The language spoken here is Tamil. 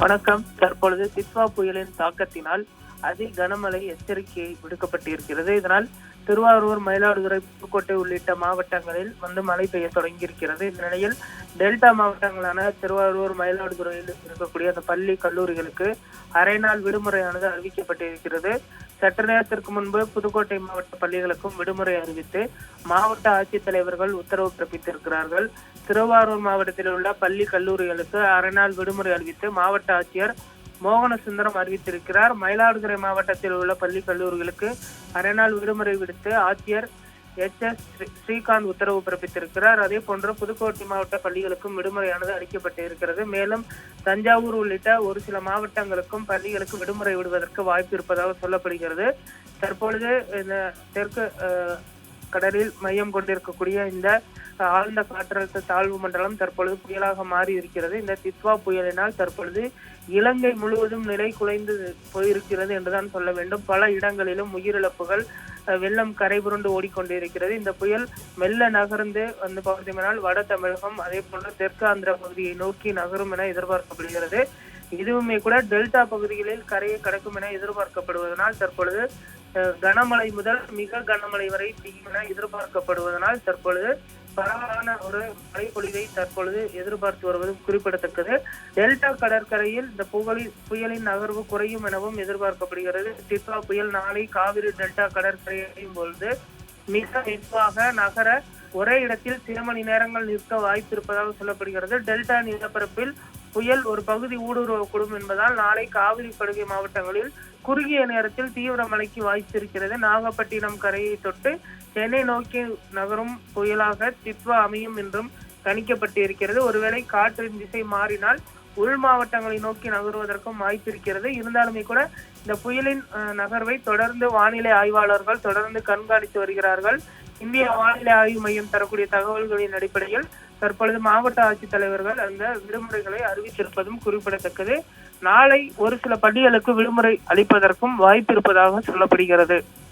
வணக்கம். தற்பொழுது சித்வா புயலின் தாக்கத்தினால் அதி கனமழை எச்சரிக்கை விடுக்கப்பட்டிருக்கிறது. இதனால் திருவாரூர் மயிலாடுதுறை புதுக்கோட்டை உள்ளிட்ட மாவட்டங்களில் வந்து மழை பெய்ய தொடங்கியிருக்கிறது. இந்த நிலையில் டெல்டா மாவட்டங்களான திருவாரூர் மயிலாடுதுறையில் இருக்கக்கூடிய அந்த பள்ளி கல்லூரிகளுக்கு அரை நாள் விடுமுறையானது அறிவிக்கப்பட்டிருக்கிறது. சற்று நேரத்திற்கு முன்பு புதுக்கோட்டை மாவட்ட பள்ளிகளுக்கும் விடுமுறை அறிவித்து மாவட்ட ஆட்சித்தலைவர்கள் உத்தரவு பிறப்பித்திருக்கிறார்கள். திருவாரூர் மாவட்டத்தில் உள்ள பள்ளி கல்லூரிகளுக்கு அரை நாள் விடுமுறை அறிவித்து மாவட்ட ஆட்சியர் மோகன சுந்தரம் அறிவித்திருக்கிறார். மயிலாடுதுறை மாவட்டத்தில் உள்ள பள்ளி கல்லூரிகளுக்கு அரை நாள் விடுமுறை விடுத்து ஆட்சியர் எச் எஸ் ஸ்ரீகாந்த் உத்தரவு பிறப்பித்திருக்கிறார். அதே போன்று புதுக்கோட்டை மாவட்ட பள்ளிகளுக்கும் விடுமுறையானது அளிக்கப்பட்டு இருக்கிறது மேலும் தஞ்சாவூர் உள்ளிட்ட ஒரு சில மாவட்டங்களுக்கும் பள்ளிகளுக்கு விடுமுறை விடுவதற்கு வாய்ப்பு இருப்பதாக சொல்லப்படுகிறது. தற்பொழுது இந்த தெற்கு கடலில் மையம் கொண்டிருக்கக்கூடிய இந்த ஆழ்ந்த காற்றழுத்த தாழ்வு மண்டலம் தற்பொழுது புயலாக மாறி இருக்கிறது இந்த தித்வா புயலினால் தற்பொழுது இலங்கை முழுவதும் நிலை குலைந்து போயிருக்கிறது என்றுதான் சொல்ல வேண்டும். பல இடங்களிலும் உயிரிழப்புகள் அஹ், வெள்ளம் கரைபுரண்டு ஓடிக்கொண்டிருக்கிறது. இந்த புயல் மெல்ல நகர்ந்து வந்து பகுதியினால் வட தமிழகம் அதே போன்று தெற்கு ஆந்திர பகுதியை நோக்கி நகரும் என எதிர்பார்க்கப்படுகிறது. இதுவுமே கூட டெல்டா பகுதிகளில் கரையை கடக்கும் என எதிர்பார்க்கப்படுவதனால் தற்பொழுது கனமழை முதல் மிக கனமழை வரை பெய்யும் என எதிர்பார்க்கப்படுவதனால் தற்பொழுது பரவலான ஒரு மழைப்பொழிவை தற்பொழுது எதிர்பார்த்து வருவது குறிப்பிடத்தக்கது. டெல்டா கடற்கரையில் இந்த புகழின் புயலின் நகர்வு குறையும் எனவும் எதிர்பார்க்கப்படுகிறது. டிட்வா புயல் நாளை காவிரி டெல்டா கடற்கரையும் பொழுது மிக மெதுவாக நகர ஒரே இடத்தில் சில மணி நேரங்கள் நிற்க வாய்ப்பு இருப்பதாக சொல்லப்படுகிறது. டெல்டா நிலப்பரப்பில் புயல் ஒரு பகுதி ஊடுருவக்கூடும் என்பதால் நாளை காவிரி படுகை மாவட்டங்களில் குறுகிய நேரத்தில் தீவிர மழைக்கு வாய்ப்பிருக்கிறது நாகப்பட்டினம் கரையை தொட்டு சென்னை நோக்கி நகரும் புயலாக தித்வா அமையும் என்றும் கணிக்கப்பட்டு இருக்கிறது ஒருவேளை காற்றின் திசை மாறினால் உள் மாவட்டங்களை நோக்கி நகருவதற்கும் வாய்ப்பிருக்கிறது இருந்தாலுமே கூட இந்த புயலின் நகர்வை தொடர்ந்து வானிலை ஆய்வாளர்கள் தொடர்ந்து கண்காணித்து வருகிறார்கள். இந்திய வானிலை ஆய்வு மையம் தரக்கூடிய தகவல்களின் அடிப்படையில் தற்பொழுது மாவட்ட ஆட்சித்தலைவர்கள் அந்த விடுமுறைகளை அறிவித்திருப்பதும் குறிப்பிடத்தக்கது. நாளை ஒரு சில பள்ளிகளுக்கு விடுமுறை அளிப்பதற்கும் வாய்ப்பு இருப்பதாக சொல்லப்படுகிறது.